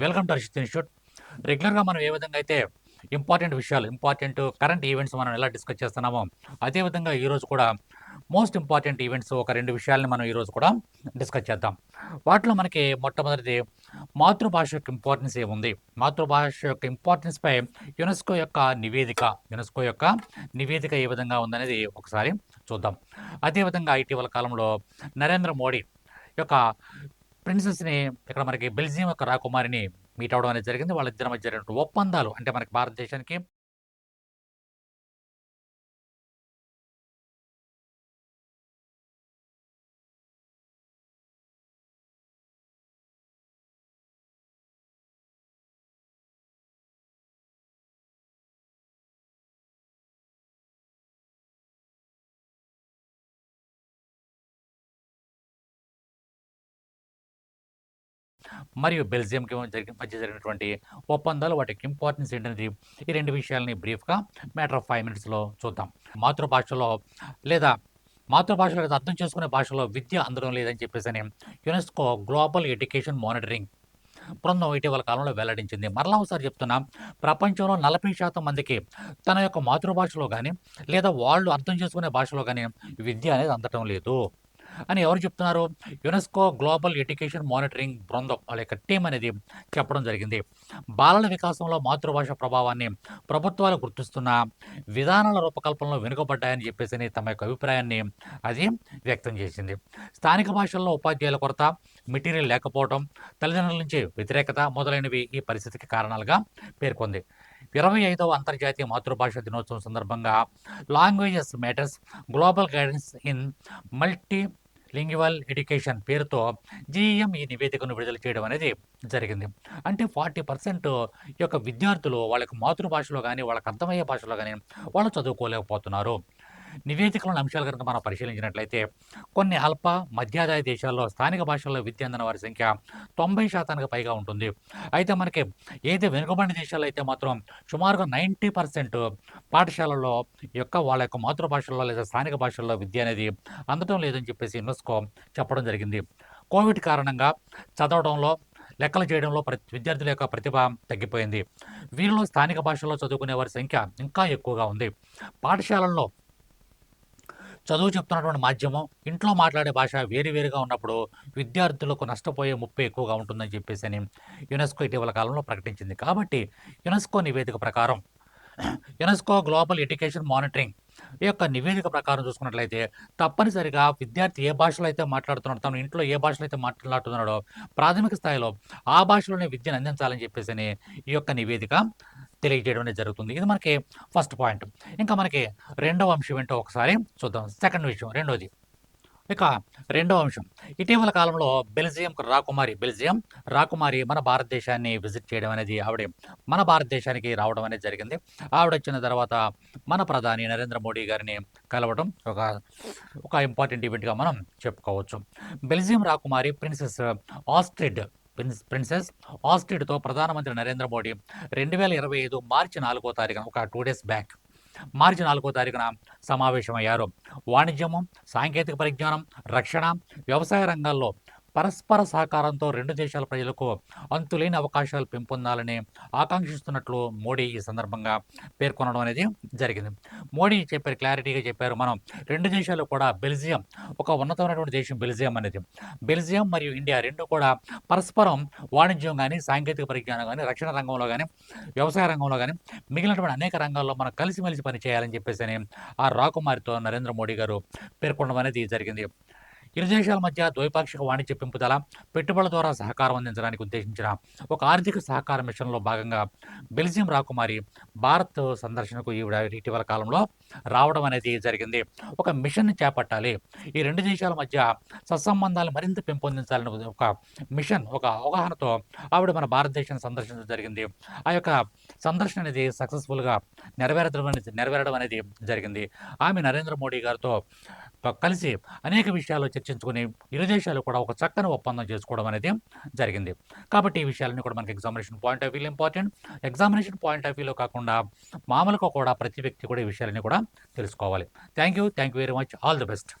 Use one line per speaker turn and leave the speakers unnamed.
Welcome to Arshit institute. రెగ్యులర్గా మనం ఏ విధంగా అయితే ఇంపార్టెంట్ విషయాలు ఇంపార్టెంట్ కరెంట్ ఈవెంట్స్ మనం ఎలా డిస్కస్ చేస్తున్నామో అదేవిధంగా ఈరోజు కూడా మోస్ట్ ఇంపార్టెంట్ ఈవెంట్స్ ఒక రెండు విషయాల్ని మనం ఈరోజు కూడా డిస్కస్ చేద్దాం. వాటిలో మనకి మొట్టమొదటిది మాతృభాష యొక్క ఇంపార్టెన్స్ ఏముంది? మాతృభాష యొక్క ఇంపార్టెన్స్ పై యునెస్కో యొక్క నివేదిక యునెస్కో యొక్క నివేదిక ఏ విధంగా ఉందనేది ఒకసారి చూద్దాం. అదేవిధంగా ఇటీవల కాలంలో నరేంద్ర మోడీ యొక్క ప్రిన్సెస్ని ఇక్కడ మనకి బెల్జియం యొక్క రాకుమారిని మీట్ అవడం అనేది జరిగింది. వాళ్ళిద్దరి మధ్య రెండు ఒప్పందాలు అంటే మనకి భారతదేశానికి మరియు బెల్జియంకి మధ్య జరిగినటువంటి ఒప్పందాలు వాటికి ఇంపార్టెన్స్ ఏంటనేది ఈ రెండు విషయాలని బ్రీఫ్గా మ్యాటర్ ఆఫ్ ఫైవ్ మినిట్స్లో చూద్దాం. మాతృభాషలో లేదా మాతృభాషలో లేదా అర్థం చేసుకునే భాషలో విద్య అందడం లేదని చెప్పేసి అని యునెస్కో గ్లోబల్ ఎడ్యుకేషన్ మానిటరింగ్ బృందం ఇటీవల కాలంలో వెల్లడించింది. మరలా ఒకసారి చెప్తున్నా ప్రపంచంలో నలభై శాతం మందికి తన యొక్క మాతృభాషలో కానీ లేదా వాళ్ళు అర్థం చేసుకునే భాషలో కానీ విద్య అనేది అందటం లేదు. అని ఎవరు చెప్తున్నారు? యునెస్కో గ్లోబల్ ఎడ్యుకేషన్ మానిటరింగ్ బృందం వాళ్ళ యొక్క టీం అనేది చెప్పడం జరిగింది. బాలల వికాసంలో మాతృభాష ప్రభావాన్ని ప్రభుత్వాలు గుర్తిస్తున్న విధానాల రూపకల్పనలో వెనుకబడ్డాయని చెప్పేసి తమ యొక్క అభిప్రాయాన్ని అది వ్యక్తం చేసింది. స్థానిక భాషల్లో ఉపాధ్యాయుల కొరత మెటీరియల్ లేకపోవడం తల్లిదండ్రుల నుంచి వ్యతిరేకత మొదలైనవి ఈ పరిస్థితికి కారణాలుగా పేర్కొంది. ఇరవై ఐదవ అంతర్జాతీయ మాతృభాష దినోత్సవం సందర్భంగా languages matters global guidance in multilingual education పేరుతో జీఎం ఈ నివేదికను విడుదల చేయడం అనేది జరిగింది. అంటే ఫార్టీ పర్సెంట్ యొక్క విద్యార్థులు వాళ్ళకి మాతృభాషలో కానీ వాళ్ళకి అర్థమయ్యే భాషలో కానీ వాళ్ళు చదువుకోలేకపోతున్నారు. నివేదికలోని అంశాలు కనుక మనం పరిశీలించినట్లయితే కొన్ని అల్ప మధ్యాదాయ దేశాల్లో స్థానిక భాషల్లో విద్య అందిన వారి సంఖ్య తొంభై శాతానికి పైగా ఉంటుంది. అయితే మనకి ఏదైతే వెనుకబడిన దేశాల్లో అయితే మాత్రం సుమారుగా నైంటీ పర్సెంట్ పాఠశాలల్లో యొక్క వాళ్ళ యొక్క మాతృభాషల్లో లేదా స్థానిక భాషల్లో విద్య అనేది అందడం లేదని చెప్పేసి యునెస్కో చెప్పడం జరిగింది. కోవిడ్ కారణంగా చదవడంలో లెక్కలు చేయడంలో ప్రతి విద్యార్థుల యొక్క ప్రతిభ తగ్గిపోయింది. వీరిలో స్థానిక భాషల్లో చదువుకునే వారి సంఖ్య ఇంకా ఎక్కువగా ఉంది. పాఠశాలల్లో చదువు చెప్తున్నటువంటి మాధ్యమం ఇంట్లో మాట్లాడే భాష వేరువేరుగా ఉన్నప్పుడు విద్యార్థులకు నష్టపోయే ముప్పు ఎక్కువగా ఉంటుందని చెప్పేసి అని యునెస్కో ఇటీవల కాలంలో ప్రకటించింది. కాబట్టి యునెస్కో నివేదిక ప్రకారం యునెస్కో గ్లోబల్ ఎడ్యుకేషన్ మానిటరింగ్ ఈ యొక్క నివేదిక ప్రకారం చూసుకున్నట్లయితే తప్పనిసరిగా విద్యార్థి ఏ భాషలో అయితే మాట్లాడుతున్నాడో తను ఇంట్లో ఏ భాషలో అయితే మాట్లాడుతున్నాడో ప్రాథమిక స్థాయిలో ఆ భాషలోనే విద్యను అందించాలని చెప్పేసి అని ఈ యొక్క నివేదిక తెలియజేయడం అనేది జరుగుతుంది. ఇది మనకి ఫస్ట్ పాయింట్ ఇంకా మనకి రెండవ అంశం ఏంటో ఒకసారి చూద్దాం. సెకండ్ విషయం రెండోది. ఇక రెండవ అంశం. ఇటీవల కాలంలో బెల్జియం రాకుమారి బెల్జియం రాకుమారి మన భారతదేశాన్ని విజిట్ చేయడం అనేది ఆవిడ మన భారతదేశానికి రావడం అనేది జరిగింది. ఆవిడ వచ్చిన తర్వాత మన ప్రధాని నరేంద్ర మోడీ గారిని కలవడం ఒక ఒక ఇంపార్టెంట్ ఈవెంట్గా మనం చెప్పుకోవచ్చు. బెల్జియం రాకుమారి ప్రిన్సెస్ ఆస్ట్రిడ్ ప్రిన్సెస్ ఆస్ట్రిడ్తో ప్రధానమంత్రి నరేంద్ర మోడీ రెండు వేల ఇరవై ఐదు మార్చి నాలుగో తారీఖున ఒక టూ డేస్ బ్యాక్ మార్చి నాలుగో తారీఖున సమావేశమయ్యారు. వాణిజ్యము సాంకేతిక పరిజ్ఞానం రక్షణ వ్యవసాయ రంగాల్లో పరస్పర సహకారంతో రెండు దేశాల ప్రజలకు అంతులేని అవకాశాలు పెంపొందాలని ఆకాంక్షిస్తున్నట్లు మోడీ ఈ సందర్భంగా పేర్కొనడం అనేది జరిగింది. మోడీ చెప్పారు క్లారిటీగా చెప్పారు మనం రెండు దేశాలు కూడా బెల్జియం ఒక ఉన్నతమైనటువంటి దేశం బెల్జియం అనేది. బెల్జియం మరియు ఇండియా రెండు కూడా పరస్పరం వాణిజ్యం కానీ సాంకేతిక పరిజ్ఞానం కానీ రక్షణ రంగంలో కానీ వ్యవసాయ రంగంలో కానీ మిగిలినటువంటి అనేక రంగాల్లో మనం కలిసిమెలిసి పనిచేయాలని చెప్పేసి అని ఆ రాకుమారితో నరేంద్ర మోడీ గారు పేర్కొనడం అనేది జరిగింది. ఇరు దేశాల మధ్య ద్వైపాక్షిక వాణిజ్య పెంపుదల పెట్టుబడుల ద్వారా సహకారం అందించడానికి ఉద్దేశించిన ఒక ఆర్థిక సహకార మిషన్లో భాగంగా బెల్జియం రాకుమారి భారత్ సందర్శనకు ఈవిడ ఇటీవల కాలంలో రావడం అనేది జరిగింది. ఒక మిషన్ చేపట్టాలి. ఈ రెండు దేశాల మధ్య సత్సంబంధాలు మరింత పెంపొందించాలని ఒక మిషన్ ఒక అవగాహనతో ఆవిడ మన భారతదేశాన్ని సందర్శించడం జరిగింది. ఆ యొక్క సందర్శన అనేది సక్సెస్ఫుల్గా నెరవేరడం అనేది నెరవేరడం అనేది జరిగింది. ఆమె నరేంద్ర మోడీ గారితో కలిసి అనేక విషయాలు చర్చించుకుని ఇరు దేశాలు కూడా ఒక చక్కని ఒప్పందం చేసుకోవడం అనేది జరిగింది. కాబట్టి ఈ విషయాలన్నీ కూడా మనకి ఎగ్జామినేషన్ పాయింట్ ఆఫ్ వ్యూలో ఇంపార్టెంట్ ఎగ్జామినేషన్ పాయింట్ ఆఫ్ వ్యూలో కాకుండా మామూలుగా కూడా ప్రతి వ్యక్తి కూడా ఈ విషయాలన్నీ కూడా తెలుసుకోవాలి. Thank you thank you very much all the best